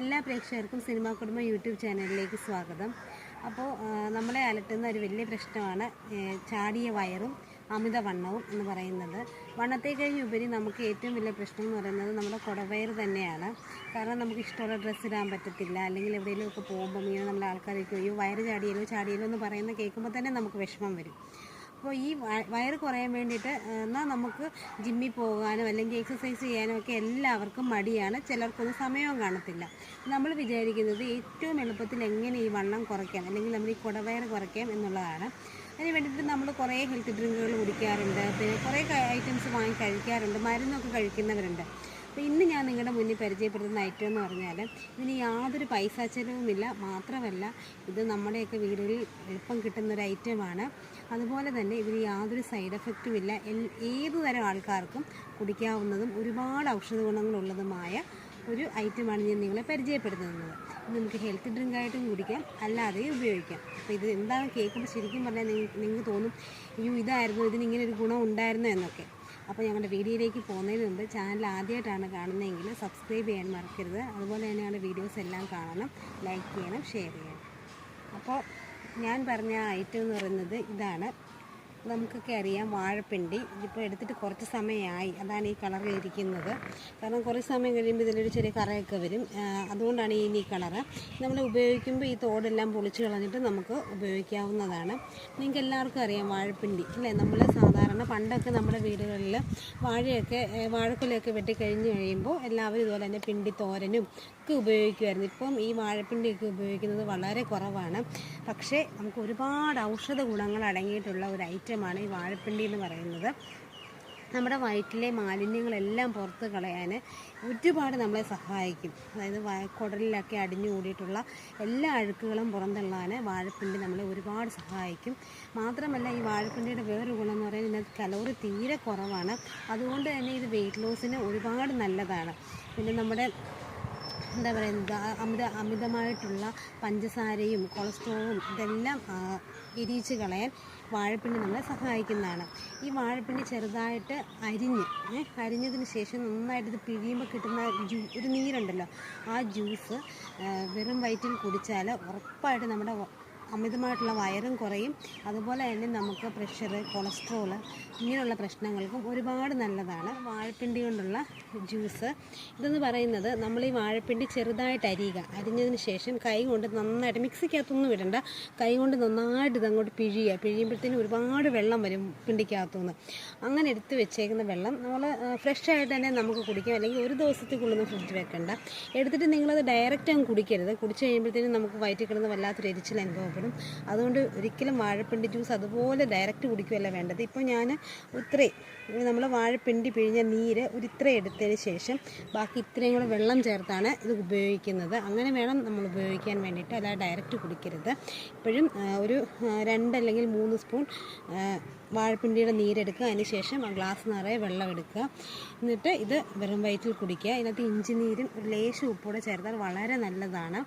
എല്ലാ പ്രേക്ഷകർക്കും സിനിമാ കുടുംബം യൂട്യൂബ് ചാനലിലേക്ക് സ്വാഗതം. അപ്പോൾ നമ്മളെ അലട്ടുന്ന ഒരു വലിയ പ്രശ്നമാണ് ചാടിയ വയറും അമിതവണ്ണവും എന്ന് പറയുന്നത്. വണ്ണത്തെ കഴിഞ്ഞ് ഉപരി നമുക്ക് ഏറ്റവും വലിയ പ്രശ്നം എന്ന് പറയുന്നത് നമ്മുടെ കുടവയർ തന്നെയാണ്. കാരണം നമുക്ക് ഇഷ്ടമുള്ള ഡ്രസ്സ് ഇടാൻ പറ്റത്തില്ല അല്ലെങ്കിൽ എവിടെയെങ്കിലുമൊക്കെ പോകുമ്പോൾ ഇങ്ങനെ നമ്മുടെ ആൾക്കാരൊക്കെ അയ്യോ വയറ് ചാടിയല്ലോ ചാടിയല്ലോ എന്ന് പറയുന്നത് കേൾക്കുമ്പോൾ തന്നെ നമുക്ക് വിഷമം വരും. അപ്പോൾ ഈ വയറ് കുറയാൻ വേണ്ടിയിട്ട് എന്നാൽ നമുക്ക് ജിമ്മിൽ പോകാനും അല്ലെങ്കിൽ എക്സസൈസ് ചെയ്യാനും ഒക്കെ എല്ലാവർക്കും മടിയാണ്. ചിലർക്കൊന്നും സമയവും കാണത്തില്ല. നമ്മൾ വിചാരിക്കുന്നത് ഏറ്റവും എളുപ്പത്തിൽ എങ്ങനെ ഈ വണ്ണം കുറയ്ക്കാം അല്ലെങ്കിൽ നമ്മൾ ഈ കുടവയറ് കുറയ്ക്കാം എന്നുള്ളതാണ്. അതിന് വേണ്ടിയിട്ട് നമ്മൾ കുറേ ഹെൽത്ത് ഡ്രിങ്കുകൾ കുടിക്കാറുണ്ട്. പിന്നെ കുറേ ഐറ്റംസ് വാങ്ങി കഴിക്കാറുണ്ട്. മരുന്നൊക്കെ കഴിക്കുന്നവരുണ്ട്. അപ്പോൾ ഇന്ന് ഞാൻ നിങ്ങളുടെ മുന്നിൽ പരിചയപ്പെടുത്തുന്ന ഐറ്റം എന്ന് പറഞ്ഞാൽ ഇതിന് യാതൊരു പൈസ ചെലവുമില്ല. മാത്രമല്ല ഇത് നമ്മുടെയൊക്കെ വീടുകളിൽ എളുപ്പം കിട്ടുന്ന ഒരു ഐറ്റമാണ് അതുപോലെ തന്നെ ഇതിന് യാതൊരു സൈഡ് എഫക്റ്റും ഇല്ല. ഏത് തരം ആൾക്കാർക്കും കുടിക്കാവുന്നതും ഒരുപാട് ഔഷധ ഗുണങ്ങളുള്ളതുമായ ഒരു ഐറ്റമാണ് ഞാൻ നിങ്ങളെ പരിചയപ്പെടുത്തുന്നത്. നമുക്ക് ഹെൽത്ത് ഡ്രിങ്കായിട്ടും കുടിക്കാം. അല്ലാതെയും ഉപയോഗിക്കാം. അപ്പോൾ ഇത് എന്താണ് കേൾക്കുമ്പോൾ ശരിക്കും പറഞ്ഞാൽ നിങ്ങൾക്ക് തോന്നും അയ്യോ ഇതായിരുന്നു ഇതിന് ഇങ്ങനെ ഒരു ഗുണം ഉണ്ടായിരുന്നു എന്നൊക്കെ. അപ്പോൾ ഞങ്ങളുടെ വീഡിയോയിലേക്ക് പോകുന്നതിന് മുമ്പ് ചാനൽ ആദ്യമായിട്ടാണ് കാണുന്നതെങ്കിൽ സബ്സ്ക്രൈബ് ചെയ്യാൻ മറക്കരുത്. അതുപോലെ തന്നെ ഞങ്ങളുടെ വീഡിയോസ് എല്ലാം കാണണം. ലൈക്ക് ചെയ്യണം ഷെയർ ചെയ്യണം. അപ്പോൾ ഞാൻ പറഞ്ഞ ഐറ്റം എന്ന് പറയുന്നത് ഇതാണ്. നമുക്കൊക്കെ അറിയാം വാഴപ്പിണ്ടി. ഇതിപ്പോൾ എടുത്തിട്ട് കുറച്ച് സമയമായി. അതാണ് ഈ കളർ ഇരിക്കുന്നത്. കാരണം കുറച്ച് സമയം കഴിയുമ്പോൾ ഇതിലൊരു ചെറിയ കറയൊക്കെ വരും. അതുകൊണ്ടാണ് ഈ ഈ കളറ് നമ്മൾ ഉപയോഗിക്കുമ്പോൾ ഈ തോടെല്ലാം പൊളിച്ച് കളഞ്ഞിട്ട് നമുക്ക് ഉപയോഗിക്കാവുന്നതാണ്. നിങ്ങൾക്ക് എല്ലാവർക്കും അറിയാം വാഴപ്പിണ്ടി അല്ലേ? നമ്മൾ സാധാരണ പണ്ടൊക്കെ നമ്മുടെ വീടുകളിൽ വാഴയൊക്കെ വാഴക്കുലയൊക്കെ വെട്ടി കഴിഞ്ഞ് കഴിയുമ്പോൾ എല്ലാവരും ഇതുപോലെ തന്നെ പിണ്ടി തോരനും ഒക്കെ ഉപയോഗിക്കുമായിരുന്നു ഇപ്പം ഈ വാഴപ്പിണ്ടിയൊക്കെ ഉപയോഗിക്കുന്നത് വളരെ കുറവാണ്. പക്ഷേ നമുക്ക് ഒരുപാട് ഔഷധ ഗുണങ്ങൾ അടങ്ങിയിട്ടുള്ള ഒരു ഐറ്റമാണ് ഈ വാഴപ്പിണ്ടി എന്ന് പറയുന്നത്. നമ്മുടെ വയറ്റിലെ മാലിന്യങ്ങളെല്ലാം പുറത്ത് കളയാൻ ഒരുപാട് നമ്മളെ സഹായിക്കും. അതായത് കുടലിലൊക്കെ അടിഞ്ഞു കൂടിയിട്ടുള്ള എല്ലാ അഴുക്കുകളും പുറന്തള്ളാൻ വാഴപ്പിണ്ടി നമ്മളെ ഒരുപാട് സഹായിക്കും. മാത്രമല്ല ഈ വാഴപ്പിണ്ടിയുടെ വേറൊരു ഗുണം എന്ന് പറയുന്നത് ഇതിനകത്ത് കലോറി തീരെ കുറവാണ്. അതുകൊണ്ട് തന്നെ ഇത് വെയിറ്റ് ലോസിന് ഒരുപാട് നല്ലതാണ്. പിന്നെ നമ്മുടെ എന്താ പറയുക അമിത അമിതമായിട്ടുള്ള പഞ്ചസാരയും കൊളസ്ട്രോളും ഇതെല്ലാം എരിയിച്ച് കളയാൻ വാഴപ്പിണ്ടി നമ്മളെ സഹായിക്കുന്നതാണ്. ഈ വാഴപ്പിണ്ടി ചെറുതായിട്ട് അരിഞ്ഞ് അരിഞ്ഞതിന് ശേഷം നന്നായിട്ട് ഇത് പിഴിയുമ്പോൾ കിട്ടുന്ന ഒരു നീരുണ്ടല്ലോ ആ ജ്യൂസ് വെറും വയറ്റിൽ കുടിച്ചാൽ ഉറപ്പായിട്ട് നമ്മുടെ അമിതമായിട്ടുള്ള വയറും കുറയും. അതുപോലെ തന്നെ നമുക്ക് പ്രഷർ കൊളസ്ട്രോൾ ഇങ്ങനെയുള്ള പ്രശ്നങ്ങൾക്കും ഒരുപാട് നല്ലതാണ്. വാഴപ്പിണ്ടി കൊണ്ടുള്ള ജ്യൂസ് ഇതെന്ന് പറയുന്നത് നമ്മൾ ഈ വാഴപ്പിണ്ടി ചെറുതായിട്ട് അരിയുക. അരിഞ്ഞതിന് ശേഷം കൈ കൊണ്ട് നന്നായിട്ട് മിക്സിക്കകത്തൊന്നും ഇടണ്ട കൈ കൊണ്ട് നന്നായിട്ട് ഇതങ്ങോട്ട് പിഴിയുക. പിഴിയുമ്പോഴത്തേനും ഒരുപാട് വെള്ളം വരും പിണ്ടിക്കകത്തുനിന്ന്. അങ്ങനെ എടുത്ത് വെച്ചേക്കുന്ന വെള്ളം നമ്മൾ ഫ്രഷ് ആയിട്ട് തന്നെ നമുക്ക് കുടിക്കാം. അല്ലെങ്കിൽ ഒരു ദിവസത്തേക്കുള്ളൊന്നും ഫ്രിഡ്ജ് വെക്കണ്ട. എടുത്തിട്ട് നിങ്ങളത് ഡയറക്റ്റ് അങ്ങ് കുടിക്കരുത്. കുടിച്ച് കഴിയുമ്പോഴത്തേനും നമുക്ക് വയറ്റിൽ കിടന്ന് വല്ലാത്തൊരു എരിച്ചിൽ അനുഭവപ്പെടും. അതുകൊണ്ട് ഒരിക്കലും വാഴപ്പിണ്ടി ജ്യൂസ് അതുപോലെ ഡയറക്റ്റ് കുടിക്കുകയല്ല വേണ്ടത്. ഇപ്പോൾ ഞാൻ ഇത്രയും നമ്മൾ വാഴപ്പിണ്ടി പിഴിഞ്ഞ നീര് ഒരു ഇത്ര എടുത്തതിന് ശേഷം ബാക്കി ഇത്രയും കൂടെ വെള്ളം ചേർത്താണ് ഇത് ഉപയോഗിക്കുന്നത്. അങ്ങനെ വേണം നമ്മൾ ഉപയോഗിക്കാൻ വേണ്ടിയിട്ട് അല്ലാതെ ഡയറക്റ്റ് കുടിക്കരുത്. ഇപ്പോഴും ഒരു രണ്ട് അല്ലെങ്കിൽ മൂന്ന് സ്പൂൺ വാഴപ്പിണ്ടിയുടെ നീരെടുക്കുക അതിന് ശേഷം ആ ഗ്ലാസ് നിറയെ വെള്ളം എടുക്കുക. എന്നിട്ട് ഇത് വെറും വയറ്റിൽ കുടിക്കുക. ഇതിനകത്ത് ഇഞ്ചി നീരും ഒരു ലേശം ഉപ്പൂടെ ചേർത്താൽ വളരെ നല്ലതാണ്.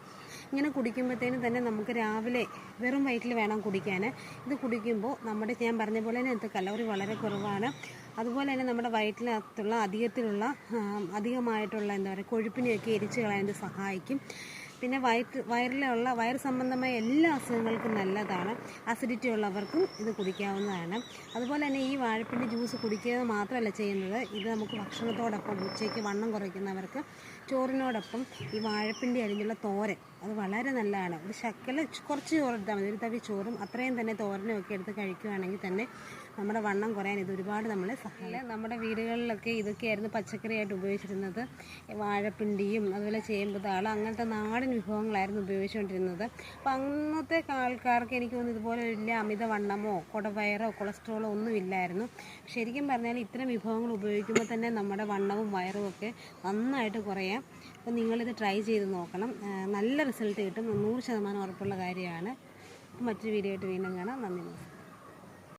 ഇങ്ങനെ കുടിക്കുമ്പോഴത്തേനും തന്നെ നമുക്ക് രാവിലെ വെറും വയറ്റിൽ വേണം കുടിക്കാൻ. ഇത് കുടിക്കുമ്പോൾ നമ്മുടെ ഞാൻ പറഞ്ഞ പോലെ തന്നെ ഇത് കലോറി വളരെ കുറവാണ്. അതുപോലെ തന്നെ നമ്മുടെ വയറ്റിനകത്തുള്ള അധികത്തിലുള്ള അധികമായിട്ടുള്ള എന്താ പറയുക കൊഴുപ്പിനെയൊക്കെ എരിച്ച് കളയാൻ ഇത് സഹായിക്കും. പിന്നെ വയറ്റ് വയറിലുള്ള വയർ സംബന്ധമായ എല്ലാ അസുഖങ്ങൾക്കും നല്ലതാണ്. അസിഡിറ്റി ഉള്ളവർക്കും ഇത് കുടിക്കാവുന്നതാണ്. അതുപോലെ തന്നെ ഈ വാഴപ്പിന്റെ ജ്യൂസ് കുടിക്കുക മാത്രമല്ല ചെയ്യുന്നത്. ഇത് നമുക്ക് ഭക്ഷണത്തോടൊപ്പം ഉച്ചയ്ക്ക് വണ്ണം കുറയ്ക്കുന്നവർക്ക് ചോറിനോടൊപ്പം ഈ വാഴപ്പിന്റെ അരിഞ്ഞുള്ള തോരൻ അത് വളരെ നല്ലതാണ്. ഒരു ശക്കല കുറച്ച് ചോറ് എടുത്താൽ മതി. ഒരു തവി ചോറും അത്രയും തന്നെ തോരനും ഒക്കെ എടുത്ത് കഴിക്കുകയാണെങ്കിൽ തന്നെ നമ്മുടെ വണ്ണം കുറയാൻ ഇത് ഒരുപാട് നമ്മളെ സഹായിക്കും. നമ്മുടെ വീടുകളിലൊക്കെ ഇതൊക്കെയായിരുന്നു പച്ചക്കറിയായിട്ട് ഉപയോഗിച്ചിരുന്നത്. വാഴപ്പിണ്ടിയും അതുപോലെ ചേമ്പ് താളം അങ്ങനത്തെ നാടൻ വിഭവങ്ങളായിരുന്നു ഉപയോഗിച്ചുകൊണ്ടിരുന്നത്. അപ്പം അന്നത്തെ ആൾക്കാർക്ക് എനിക്ക് തോന്നുന്നു ഇതുപോലെ വലിയ അമിത വണ്ണമോ കുടവയറോ കൊളസ്ട്രോളോ ഒന്നും ഇല്ലായിരുന്നു. ശരിക്കും പറഞ്ഞാൽ ഇത്തരം വിഭവങ്ങൾ ഉപയോഗിക്കുമ്പോൾ തന്നെ നമ്മുടെ വണ്ണവും വയറും ഒക്കെ നന്നായിട്ട് കുറയാം. അപ്പം നിങ്ങളിത് ട്രൈ ചെയ്ത് നോക്കണം. നല്ല റിസൾട്ട് കിട്ടും. നൂറ് ശതമാനം ഉറപ്പുള്ള കാര്യമാണ്. മറ്റൊരു വീഡിയോ ആയിട്ട് വീണ്ടും കാണാം. നന്ദി നമസ്കാരം.